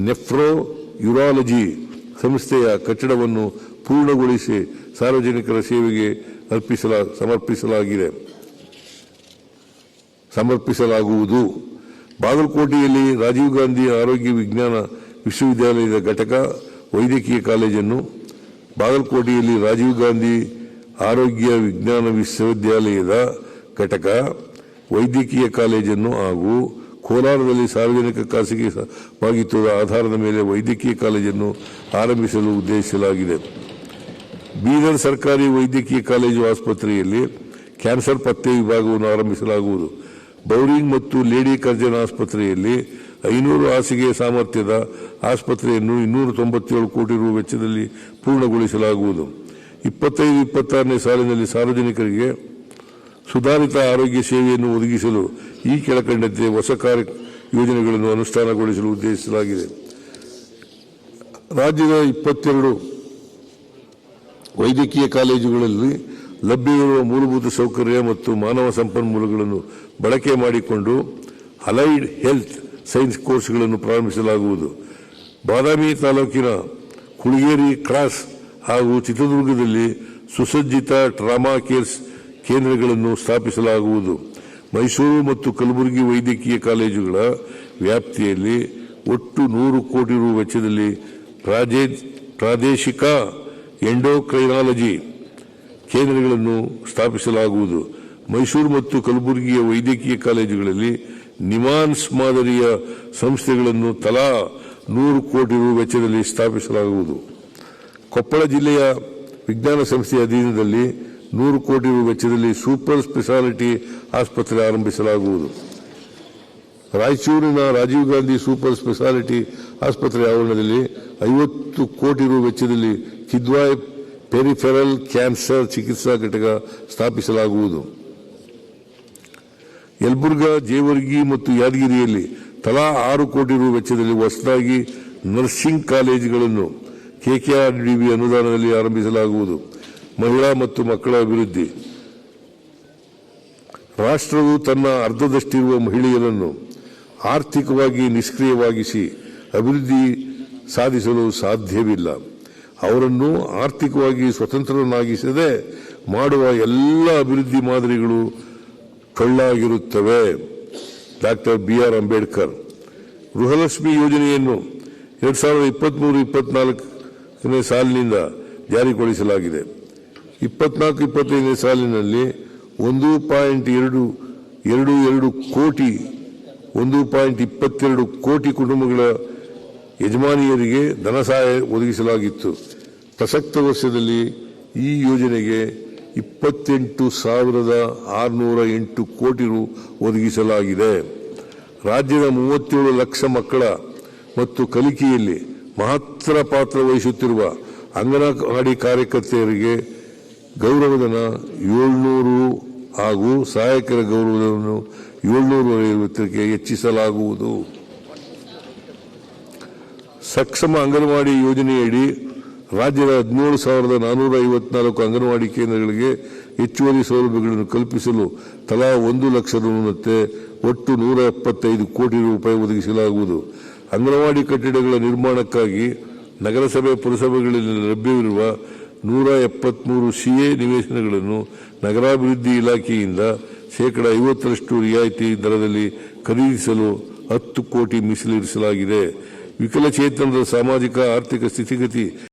Nephro urology ಸಂಸ್ಥೆಯ ಕಟ್ಟಡವನ್ನು ಪೂರ್ಣಗೊಳಿಸಿ ಸಾರ್ವಜನಿಕರ ಸೇವೆಗೆ ಅರ್ಪಿಸಲ, ಸಮರ್ಪಿಸಲಾಗಿದೆ. ಸಮರ್ಪಿಸಲಾಗುವುದು. ಬಾಗಲಕೋಟೆಯಲ್ಲಿ ರಾಜೀವ್ ಗಾಂಧಿ ಆರೋಗ್ಯ ವಿಜ್ಞಾನ ವಿಶ್ವವಿದ್ಯಾಲಯದ ಘಟಕ, ವೈದ್ಯಕೀಯ ಕಾಲೇಜನ್ನು, ಬಾಗಲಕೋಟೆಯಲ್ಲಿ ರಾಜೀವ್ ಗಾಂಧಿ ಆರೋಗ್ಯ ವಿಜ್ಞಾನ ವಿಶ್ವವಿದ್ಯಾಲಯದ ಘಟಕ, ವೈದ್ಯಕೀಯ ಕಾಲೇಜನ್ನು ಹಾಗೂ ಕೋಲಾರದಲ್ಲಿ ಸಾರ್ವಜನಿಕ ಖಾಸಗಿ ಭಾಗಿತ್ವದ ಆಧಾರದ ಮೇಲೆ ವೈದ್ಯಕೀಯ ಕಾಲೇಜನ್ನು ಆರಂಭಿಸಲು ಉದ್ದೇಶಿಸಲಾಗಿದೆ. ಬೀದರ್ ಸರ್ಕಾರಿ ವೈದ್ಯಕೀಯ ಕಾಲೇಜು ಆಸ್ಪತ್ರೆಯಲ್ಲಿ ಕ್ಯಾನ್ಸರ್ ಪತ್ತೆ ವಿಭಾಗವನ್ನು ಆರಂಭಿಸಲಾಗುವುದು. ಬೌರಿಂಗ್ ಮತ್ತು ಲೇಡಿ ಕರ್ಜನ್ ಆಸ್ಪತ್ರೆಯಲ್ಲಿ ಐನೂರು ಹಾಸಿಗೆ ಸಾಮರ್ಥ್ಯದ ಆಸ್ಪತ್ರೆಯನ್ನು ಇನ್ನೂರ ತೊಂಬತ್ತೇಳು ಕೋಟಿ ರೂಪಾಯಿ ವೆಚ್ಚದಲ್ಲಿ ಪೂರ್ಣಗೊಳಿಸಲಾಗುವುದು. ಇಪ್ಪತ್ತೈದು, ಇಪ್ಪತ್ತಾರನೇ ಸಾಲಿನಲ್ಲಿ ಸಾರ್ವಜನಿಕರಿಗೆ ಸುಧಾರಿತ ಆರೋಗ್ಯ ಸೇವೆಯನ್ನು ಒದಗಿಸಲು ಈ ಕೆಳಕಂಡಂತೆ ಹೊಸ ಕಾರ್ಯ ಯೋಜನೆಗಳನ್ನು ಅನುಷ್ಠಾನಗೊಳಿಸಲು ಉದ್ದೇಶಿಸಲಾಗಿದೆ. ರಾಜ್ಯದ ಇಪ್ಪತ್ತೆರಡು ವೈದ್ಯಕೀಯ ಕಾಲೇಜುಗಳಲ್ಲಿ ಲಭ್ಯವಿರುವ ಮೂಲಭೂತ ಸೌಕರ್ಯ ಮತ್ತು ಮಾನವ ಸಂಪನ್ಮೂಲಗಳನ್ನು ಬಳಕೆ ಮಾಡಿಕೊಂಡು ಅಲೈಡ್ ಹೆಲ್ತ್ ಸೈನ್ಸ್ ಕೋರ್ಸ್ಗಳನ್ನು ಪ್ರಾರಂಭಿಸಲಾಗುವುದು. ಬಾದಾಮಿ ತಾಲೂಕಿನ ಕುಳಗೇರಿ ಕ್ರಾಸ್ ಹಾಗೂ ಚಿತ್ರದುರ್ಗದಲ್ಲಿ ಸುಸಜ್ಜಿತ ಟ್ರಾಮಾ ಕೇರ್ಸ್ ಕೇಂದ್ರಗಳನ್ನು ಸ್ಥಾಪಿಸಲಾಗುವುದು. ಮೈಸೂರು ಮತ್ತು ಕಲಬುರಗಿ ವೈದ್ಯಕೀಯ ಕಾಲೇಜುಗಳ ವ್ಯಾಪ್ತಿಯಲ್ಲಿ ಒಟ್ಟು ನೂರು ಕೋಟಿ ರು ವೆಚ್ಚದಲ್ಲಿ ಪ್ರಾದೇಶಿಕ ಎಂಡೋಕ್ರೈನಾಲಜಿ ಕೇಂದ್ರಗಳನ್ನು ಸ್ಥಾಪಿಸಲಾಗುವುದು. ಮೈಸೂರು ಮತ್ತು ಕಲಬುರಗಿಯ ವೈದ್ಯಕೀಯ ಕಾಲೇಜುಗಳಲ್ಲಿ ನಿಮಾನ್ಸ್ ಮಾದರಿಯ ಸಂಸ್ಥೆಗಳನ್ನು ತಲಾ ನೂರು ಕೋಟಿ ರು ವೆಚ್ಚದಲ್ಲಿ ಸ್ಥಾಪಿಸಲಾಗುವುದು. ಕೊಪ್ಪಳ ಜಿಲ್ಲೆಯ ವಿಜ್ಞಾನ ಸಂಸ್ಥೆಯ ಅಧೀನದಲ್ಲಿ ನೂರು ಕೋಟಿ ರು ವೆಚ್ಚದಲ್ಲಿ ಸೂಪರ್ ಸ್ಪೆಷಾಲಿಟಿ ಆಸ್ಪತ್ರೆ ಆರಂಭಿಸಲಾಗುವುದು. ರಾಯಚೂರಿನ ರಾಜೀವ್ ಗಾಂಧಿ ಸೂಪರ್ ಸ್ಪೆಷಾಲಿಟಿ ಆಸ್ಪತ್ರೆ ಆವರಣದಲ್ಲಿ ಐವತ್ತು ಕೋಟಿ ರು ವೆಚ್ಚದಲ್ಲಿ ಕಿದ್ವಾಯ್ ಪೆರಿಫೆರಲ್ ಕ್ಯಾನ್ಸರ್ ಚಿಕಿತ್ಸಾ ಘಟಕ ಸ್ಥಾಪಿಸಲಾಗುವುದು. ಯಲಬುರ್ಗಾ, ಜೇವರ್ಗಿ ಮತ್ತು ಯಾದಗಿರಿಯಲ್ಲಿ ತಲಾ ಆರು ಕೋಟಿ ರು ವೆಚ್ಚದಲ್ಲಿ ಹೊಸದಾಗಿ ನರ್ಸಿಂಗ್ ಕಾಲೇಜುಗಳನ್ನು ಕೆಕೆಆರ್ಡಿಬಿ ಅನುದಾನದಲ್ಲಿ ಆರಂಭಿಸಲಾಗುವುದು. ಮಹಿಳಾ ಮತ್ತು ಮಕ್ಕಳ ಅಭಿವೃದ್ಧಿ. ರಾಷ್ಟ್ರವು ತನ್ನ ಅರ್ಧದಷ್ಟಿರುವ ಮಹಿಳೆಯರನ್ನು ಆರ್ಥಿಕವಾಗಿ ನಿಷ್ಕ್ರಿಯವಾಗಿಸಿ ಅಭಿವೃದ್ಧಿ ಸಾಧಿಸಲು ಸಾಧ್ಯವಿಲ್ಲ. ಅವರನ್ನು ಆರ್ಥಿಕವಾಗಿ ಸ್ವತಂತ್ರರನ್ನಾಗಿಸದೆ ಮಾಡುವ ಎಲ್ಲ ಅಭಿವೃದ್ಧಿ ಮಾದರಿಗಳು ಕಳ್ಳಾಗಿರುತ್ತವೆ. Doctor B R Ambedkar Gruhalakshmi ಯೋಜನೆಯನ್ನು ಎರಡು ಸಾವಿರದ ಇಪ್ಪತ್ತ್ಮೂರು ಇಪ್ಪತ್ನಾಲ್ಕನೇ ಸಾಲಿನಿಂದ ಜಾರಿಗೊಳಿಸಲಾಗಿದೆ. ಇಪ್ಪತ್ನಾಲ್ಕು, ಇಪ್ಪತ್ತೈದನೇ ಸಾಲಿನಲ್ಲಿ ಒಂದು ಪಾಯಿಂಟ್ ಎರಡು ಎರಡು ಎರಡು ಕೋಟಿ, ಒಂದು ಪಾಯಿಂಟ್ ಇಪ್ಪತ್ತೆರಡು ಕೋಟಿ ಕುಟುಂಬಗಳ ಯಜಮಾನಿಯರಿಗೆ ಧನ ಸಹಾಯ ಒದಗಿಸಲಾಗಿತ್ತು. ಪ್ರಸಕ್ತ ವರ್ಷದಲ್ಲಿ ಈ ಯೋಜನೆಗೆ ಇಪ್ಪತ್ತೆಂಟು ಸಾವಿರದ ಆರುನೂರ ಎಂಟು ಕೋಟಿ ರು ಒದಗಿಸಲಾಗಿದೆ. ರಾಜ್ಯದ ಮೂವತ್ತೇಳು ಲಕ್ಷ ಮಕ್ಕಳ ಮತ್ತು ಕಲಿಕೆಯಲ್ಲಿ ಮಹತ್ತರ ಪಾತ್ರ ವಹಿಸುತ್ತಿರುವ ಅಂಗನವಾಡಿ ಕಾರ್ಯಕರ್ತೆಯರಿಗೆ ಗೌರವಧನ ಏಳ್ನೂರು ಹಾಗೂ ಸಹಾಯಕರ ಗೌರವಧನವನ್ನು ಐವತ್ತಕ್ಕೆ ಹೆಚ್ಚಿಸಲಾಗುವುದು. ಸಕ್ಷಮ ಅಂಗನವಾಡಿ ಯೋಜನೆಯಡಿ ರಾಜ್ಯದ ಹದಿನೇಳು ಸಾವಿರದ ನಾನೂರ ಐವತ್ನಾಲ್ಕು ಅಂಗನವಾಡಿ ಕೇಂದ್ರಗಳಿಗೆ ಹೆಚ್ಚುವರಿ ಸೌಲಭ್ಯಗಳನ್ನು ಕಲ್ಪಿಸಲು ತಲಾ ಒಂದು ಲಕ್ಷ ರೂಪಾಯಿ ಒಟ್ಟು ನೂರ ಎಪ್ಪತ್ತೈದು ಕೋಟಿ ರೂಪಾಯಿ ಒದಗಿಸಲಾಗುವುದು. ಅಂಗನವಾಡಿ ಕಟ್ಟಡಗಳ ನಿರ್ಮಾಣಕ್ಕಾಗಿ ನಗರಸಭೆ ಪುರಸಭೆಗಳಲ್ಲಿ ಲಭ್ಯವಿರುವ ನೂರ ಎಪ್ಪತ್ಮೂರು ಸಿಎ ನಿವೇಶನಗಳನ್ನು ನಗರಾಭಿವೃದ್ಧಿ ಇಲಾಖೆಯಿಂದ ಶೇಕಡ ಐವತ್ತರಷ್ಟು ರಿಯಾಯಿತಿ ದರದಲ್ಲಿ ಖರೀದಿಸಲು ಹತ್ತು ಕೋಟಿ ಮೀಸಲಿರಿಸಲಾಗಿದೆ. ವಿಕಲಚೇತನದ ಸಾಮಾಜಿಕ, ಆರ್ಥಿಕ ಸ್ಥಿತಿಗತಿ